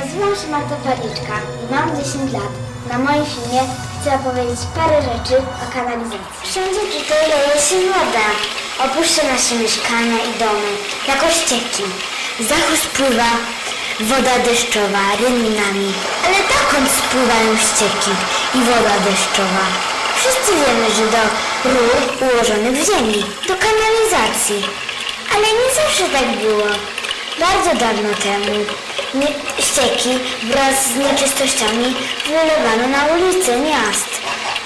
Nazywam się Marta Paliczka i mam 10 lat. Na moim filmie chcę opowiedzieć parę rzeczy o kanalizacji. Wszędzie tutaj leje się woda. Opuszcza nasze mieszkania i domy, jako ścieki. Z dachu spływa woda deszczowa rynninami. Ale dokąd spływają ścieki i woda deszczowa? Wszyscy wiemy, że do rur ułożonych w ziemi, do kanalizacji. Ale nie zawsze tak było. Bardzo dawno temu nie, ścieki wraz z nieczystościami wylewano na ulice miast,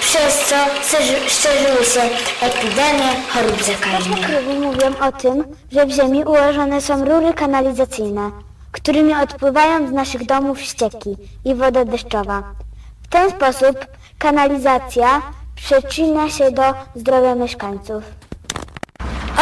przez co szerzy- szerzyły się epidemie chorób zakaźnych. Krówy mówią o tym, że w ziemi ułożone są rury kanalizacyjne, którymi odpływają z naszych domów ścieki i woda deszczowa. W ten sposób kanalizacja przyczynia się do zdrowia mieszkańców.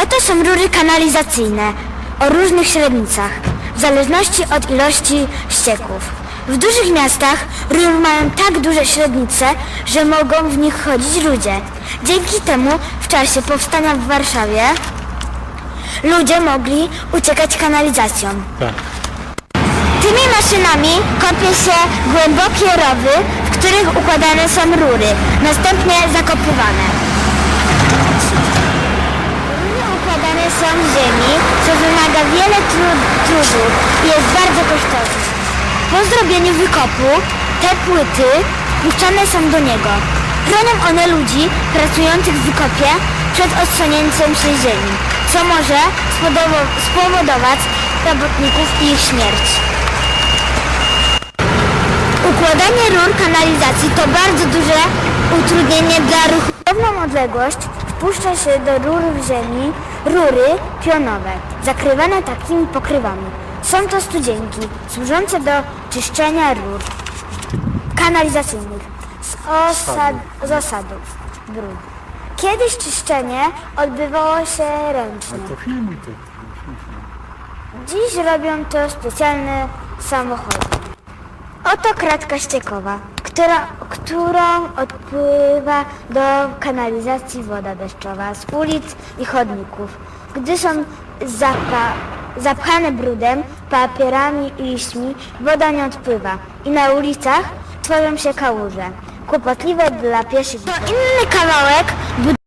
Oto są rury kanalizacyjne o różnych średnicach, w zależności od ilości ścieków. W dużych miastach rury mają tak duże średnice, że mogą w nich chodzić ludzie. Dzięki temu w czasie powstania w Warszawie ludzie mogli uciekać kanalizacją. Tak. Tymi maszynami kopie się głębokie rowy, w których układane są rury, następnie zakopywane. Rury układane są w ziemi, co wymaga wiele tru- trudu i jest bardzo kosztowne. Po zrobieniu wykopu te płyty puszczane są do niego. Chronią one ludzi pracujących w wykopie przed odsłonięciem się ziemi, co może spowodować robotników i ich śmierć. Układanie rur kanalizacji to bardzo duże utrudnienie dla ruchu. Pewną odległość wpuszcza się do rur w ziemi rury pionowe, zakrywane takimi pokrywami. Są to studzienki służące do czyszczenia rur kanalizacyjnych z, osad, z osadów brudu. Kiedyś czyszczenie odbywało się ręcznie. To filmuj to. Dziś robią to specjalne samochody. Oto kratka ściekowa, która, którą odpływa do kanalizacji woda deszczowa z ulic i chodników. Gdy są zapa, zapchane brudem, papierami i liśćmi, woda nie odpływa i na ulicach tworzą się kałuże. Kłopotliwe dla pieszych. To inny kawałek